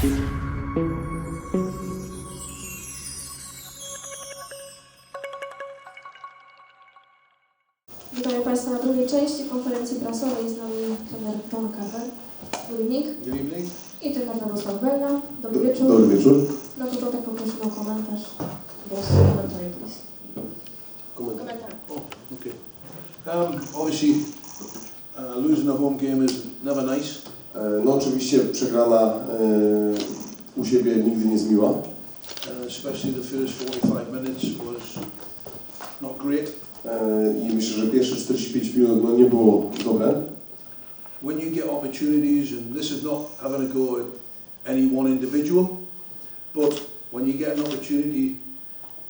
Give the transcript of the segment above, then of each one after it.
Witamy Państwa na drugiej części konferencji prasowej. Z nami trener John Carver. Evening. I trener Radosław Bella. Dobry wieczór. Dobry wieczór. Na początek poprosimy o komentarz. Głos komentarz, please. Komentarz. Oh, okay. Um, obviously, uh, losing a home game is never nice. E, No oczywiście przegrana e, u siebie nigdy nie jest miła. Especially the first 45 minutes was not great. E, I myślę, że pierwsze 45 minut no, nie było dobre. When you get opportunities, and this is not having a go at any one individual, but when you get an opportunity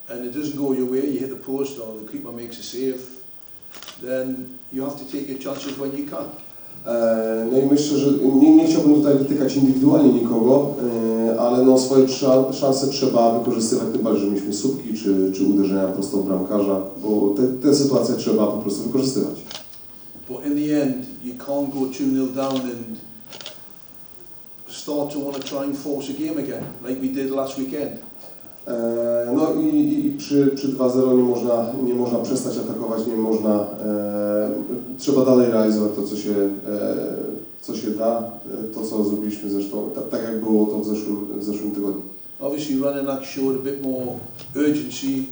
and it doesn't go your way, you hit the post or the keeper makes a save, then you have to take your chances when you can. E, No i myślę, że nie, nie chciałbym tutaj wytykać indywidualnie nikogo, e, ale no swoje szanse trzeba wykorzystywać, tym bardziej, że mieliśmy słupki czy, czy uderzenia prosto w bramkarza, bo te sytuacje trzeba po prostu wykorzystywać. But in the end, you can't go 2-0 down and start to want to try and force a game again, like we did last weekend. E, No i, i przy, przy 2-0 nie można, nie można przestać atakować, nie można, e, trzeba dalej realizować to, co się, e, co się da, to, co zrobiliśmy zresztą, ta, tak jak było to w zeszłym, w zeszłym tygodniu. Obviously, Running showed a bit more urgency.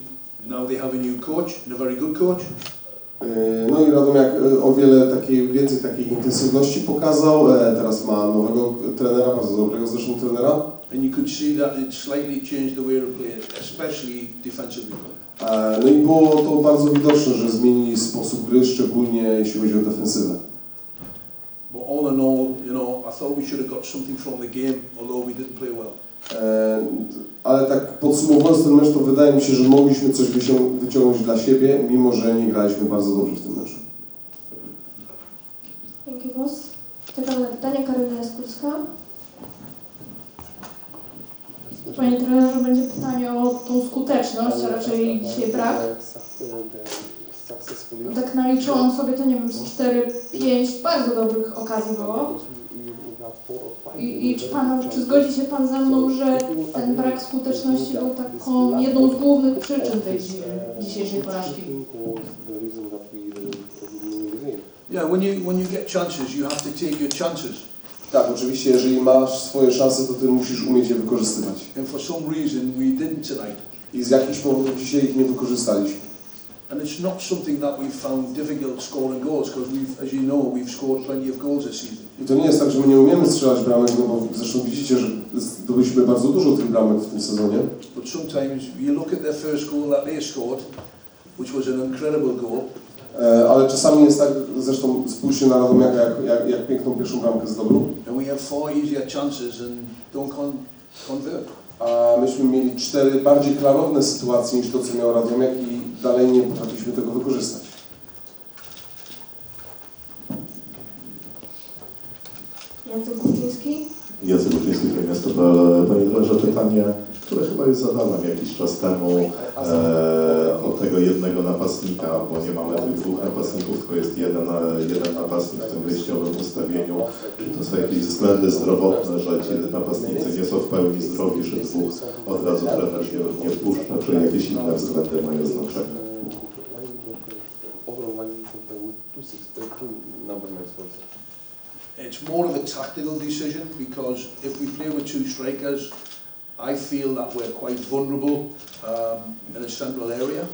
Now they have a new coach and a very good coach. No i Radomiak o wiele takiej, więcej takiej intensywności pokazał, teraz ma nowego trenera, bardzo dobrego zresztą trenera, And you could see that it slightly changed the way of play, especially defensively. No i było to bardzo widoczne, że zmienili sposób gry, szczególnie jeśli chodzi o defensywę. But all in all, you know, I thought we should have got something from the game, although we didn't play well. E, Ale tak podsumowując ten mecz, to wydaje mi się, że mogliśmy coś wycią- wyciągnąć dla siebie, mimo że nie graliśmy bardzo dobrze w tym meczu. Dzięki głos. Czekamy na pytanie. Karolina Skórska. Trenerze, będzie pytanie o tą skuteczność, a raczej dzisiaj brak. Tak naliczyłam sobie, to nie wiem, z 4-5 bardzo dobrych okazji było. I, I czy, pan, czy zgodzi się Pan ze mną, że ten brak skuteczności był taką jedną z głównych przyczyn tej dzi- dzisiejszej porażki? Yeah, when you when you get chances, you have to take your chances. Tak, oczywiście, jeżeli masz swoje szanse, to ty musisz umieć je wykorzystywać. And for some reason, we didn't tonight. I z jakichś powodów dzisiaj ich nie wykorzystaliśmy. And it's not something that we've found difficult scoring goals because we've, as you know, we've scored plenty of goals this season. I to nie jest tak, że my nie umiemy strzelać bramek, no bo zresztą widzicie, że zdobyliśmy bardzo dużo tych bramek w tym sezonie. But sometimes you look at their first goal that they scored, which was an incredible goal, Ale czasami jest tak, zresztą spójrzcie na Radomiaka, jak, jak, jak piękną pierwszą bramkę zdobył. and we have far easier chances and don't con- convert. A myśmy mieli cztery bardziej klarowne sytuacje niż to, co miał Radomiak i dalej nie potrafiliśmy tego wykorzystać. Jacek Kuchciński. Jacek Buczyński, Miasto.pl. Panie trenerze, pytanie, które chyba już zadałem jakiś czas temu e, o tego jednego napastnika, bo nie mamy tych dwóch napastników, tylko jest jeden, e, jeden napastnik w tym wyjściowym ustawieniu. Czy to są jakieś względy zdrowotne, że ci napastnicy nie są w pełni zdrowi, że dwóch od razu trener nie, nie wpuszcza, czy jakieś inne względy mają znaczenie? It's more of a tactical decision because if we play with two strikers, I feel that we're quite vulnerable um, in a central area.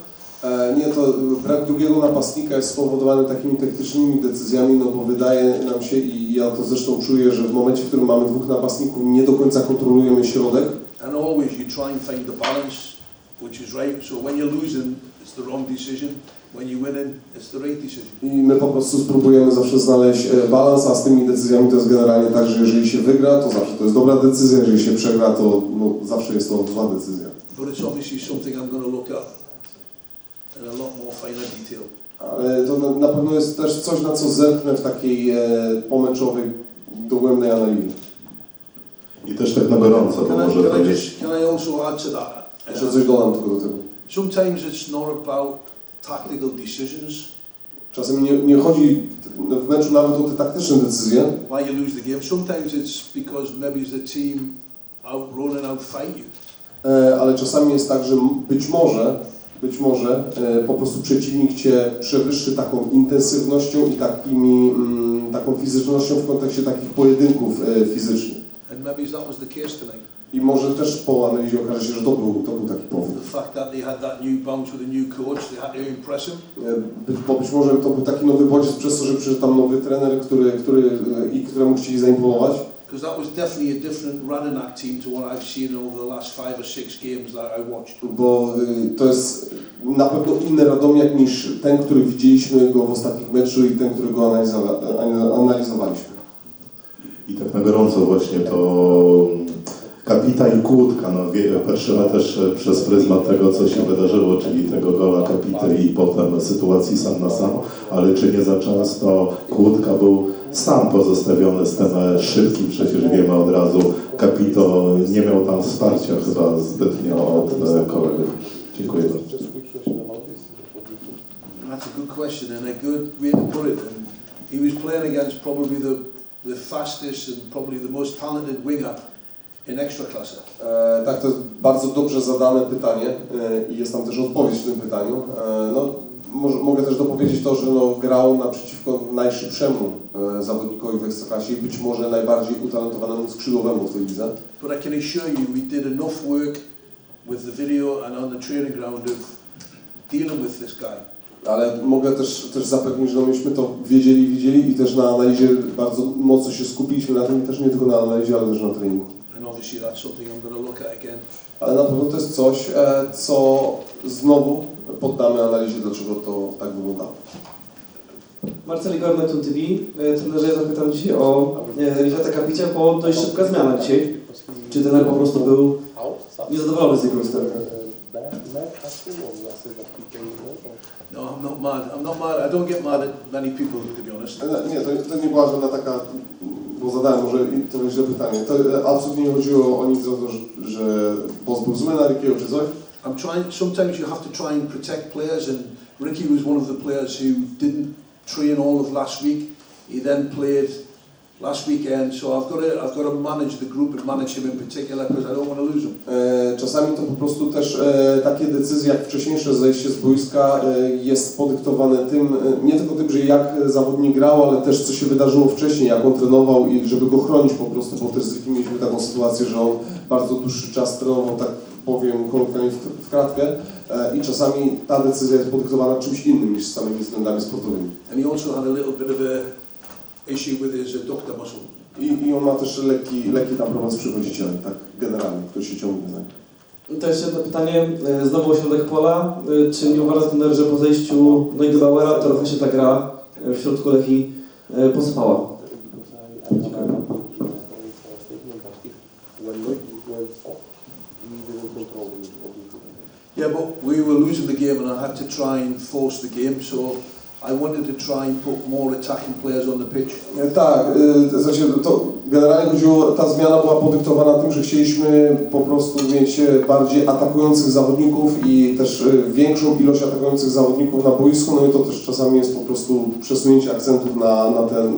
E, Nie, to brak drugiego napastnika jest spowodowany takimi taktycznymi decyzjami, no bo wydaje nam się i ja to zresztą czuję, że w momencie, w którym mamy dwóch napastników, nie do końca kontrolujemy środek. And always you try and find the balance, which is right. So when you're losing, it's the wrong decision. When you're winning, it's the right decision. I my po prostu spróbujemy zawsze znaleźć e, balans, a z tymi decyzjami to jest generalnie tak, że jeżeli się wygra, to zawsze to jest dobra decyzja, jeżeli się przegra, to no, zawsze jest to zła decyzja. But it's obviously something I'm going to look at in a lot more finer detail. Ale to na, na pewno jest też coś, na co zerknę w takiej e, pomeczowej, dogłębnej analizie. I też tak na gorąco, bo I, może can I jest... just can I also add to that? Jeszcze coś dodam tylko do tego. Sometimes it's not about tactical decisions Czasem nie, nie chodzi w meczu nawet o te taktyczne decyzje, why you lose the game. Sometimes it's because maybe the team outrun and outfight you. E, ale czasami jest tak, że być może, być może e, po prostu przeciwnik Cię przewyższy taką intensywnością i takimi, mm, taką fizycznością w kontekście takich pojedynków e, fizycznych. And maybe that was the case tonight. I może też po analizie okaże się, że to był, to był taki powód. E, Być, bo być może to był taki nowy bodziec przez to, że przyszedł tam nowy trener, który, który, e, i któremu chcieli zaimponować. Because that was definitely a different Radanak team to what I've seen over the last five or six games that I watched. Bo y, to jest na pewno inny Radomiak niż ten, który widzieliśmy go w ostatnich meczu i ten, którego analizowa- ana- analizowaliśmy. I tak na gorąco właśnie to kapitan Kłódka, no patrzymy też e, przez pryzmat tego, co się wydarzyło, czyli tego gola kapity i potem sytuacji sam na sam, ale czy nie za często Kłódka był sam pozostawiony z tym e, szybkim, przecież wiemy od razu, Kapito nie miał tam wsparcia chyba zbytnio od e, kolegów. Dziękuję bardzo. That's a good question and a good way to put it. And he was playing against probably the, the fastest and probably the most talented winger in Extraclasse. E, tak, to jest bardzo dobrze zadane pytanie e, i jest tam też odpowiedź w tym pytaniu. E, no, może, mogę też dopowiedzieć to, że no, grał naprzeciwko najszybszemu e, zawodnikowi w Ekstraklasie i być może najbardziej utalentowanemu skrzydłowemu w tej lidze. But I can assure you we did enough work with the video and on the training ground of dealing with this guy. Ale mogę też, też zapewnić, że no, myśmy to wiedzieli, widzieli i też na analizie bardzo mocno się skupiliśmy na tym i też nie tylko na analizie, ale też na treningu. And obviously that's something I'm going to look at again. Ale na pewno to jest coś, e, co znowu poddamy analizie, dlaczego to tak wyglądało. Marceli Gornetu TV. E, Trenerze, ja zapytam dzisiaj o e, Elżbieta Kapicia, bo dość szybka zmiana dzisiaj. Czy trener po prostu był niezadowolony z jego występu? No, I'm not mad. I'm not mad. I don't get mad at many people, to be honest. E, Nie, to, to nie była żadna taka, bo zadałem może pytanie. To absolutnie nie chodziło o nic o to, że, boss był zły na czy coś. I'm trying. Sometimes you have to try and protect players, and Ricky was one of the players who didn't train all of last week. He then played last weekend, so I've got to I've got to manage the group and manage him in particular because I don't want to lose him. E, Czasami to po prostu też e, takie decyzje jak wcześniejsze zejście z boiska e, jest podyktowane tym, e, nie tylko tym, że jak zawodnik grał, ale też co się wydarzyło wcześniej, jak on trenował i żeby go chronić po prostu, bo też z Rikim mieliśmy taką sytuację, że on bardzo dłuższy czas trenował, tak powiem kolokwialnie w, w kratkę e, i czasami ta decyzja jest podyktowana czymś innym niż samymi względami sportowymi. And he also had a little bit of a issue with his adductor muscle. I, I on ma też lekki, lekki tam problem z przywodzicielem, tak generalnie, który się ciągnie za nim. To jeszcze jedno pytanie, e, znowu o środek pola. E, Czy nie uważa trener, że po zejściu Neugebauera trochę się ta gra e, w środku Lechi posypała? Yeah, but we were losing the game, and I had to try and force the game. So I wanted to try and put more attacking players on the pitch. E, Tak, y, znaczy to generalnie chodziło, ta zmiana była podyktowana tym, że chcieliśmy po prostu mieć e, bardziej atakujących zawodników i też większą ilość atakujących zawodników na boisku, no i to też czasami jest po prostu przesunięcie akcentów na, na ten,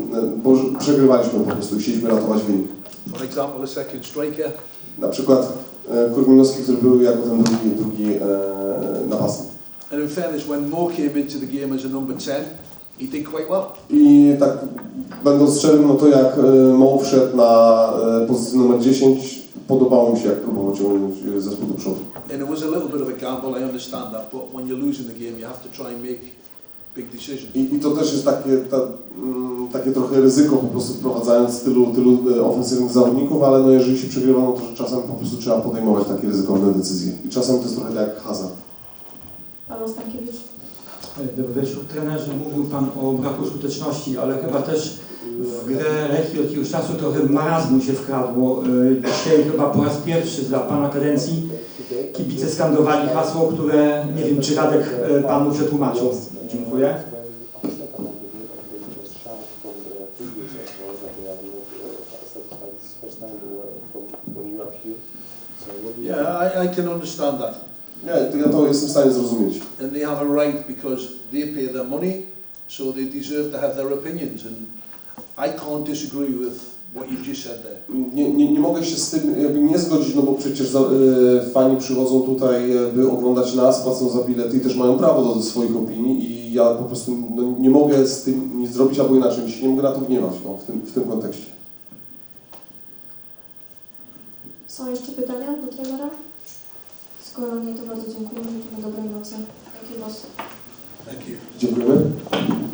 bo przegrywaliśmy po prostu i chcieliśmy ratować wynik. For example, the second striker, Na przykład e, Kurminowski, który był jako ten drugi, drugi e, napastnik. And in fairness, when Mo came into the game as a number 10, he did quite well. I tak będąc szczerym, no to jak e, Mo wszedł na e, pozycję numer 10, podobało mi się jak próbował ciągnąć e, zespół do przodu. And it was a little bit of a gamble, I understand that, but when you're losing the game, you have to try and make big decisions. I, I to też jest takie, ta, mm, takie trochę ryzyko po prostu wprowadzając tylu, tylu ofensywnych zawodników, ale no jeżeli się przegrywa, no to czasem po prostu trzeba podejmować takie ryzykowne decyzje. I czasem to jest trochę tak jak hazard. Paweł Stankiewicz. Dobry wieczór trenerze. Mówił Pan o braku skuteczności, ale chyba też w grę Lechii od jakiegoś czasu trochę marazmu się wkradło. Y, Dzisiaj chyba po raz pierwszy dla Pana kadencji kibice skandowali hasło, które nie wiem, czy Radek y, Panu przetłumaczył. Dziękuję. Yeah, I, I can understand that. Nie, to ja to jestem w stanie zrozumieć. And they have a right because they pay their money, so they deserve to have their opinions. And I can't disagree with what you've just said there. Nie, nie, nie mogę się z tym jakby nie zgodzić, no bo przecież za, e, fani przychodzą tutaj, by oglądać nas, płacą za bilety i też mają prawo do, do swoich opinii i ja po prostu no, nie mogę z tym nic zrobić albo inaczej, się nie mogę na to gniewać no, w, tym, w tym kontekście. Są jeszcze pytania do trenera? Skoro nie, to bardzo dziękujemy. Życzymy dobrej nocy. Thank you. Dziękujemy.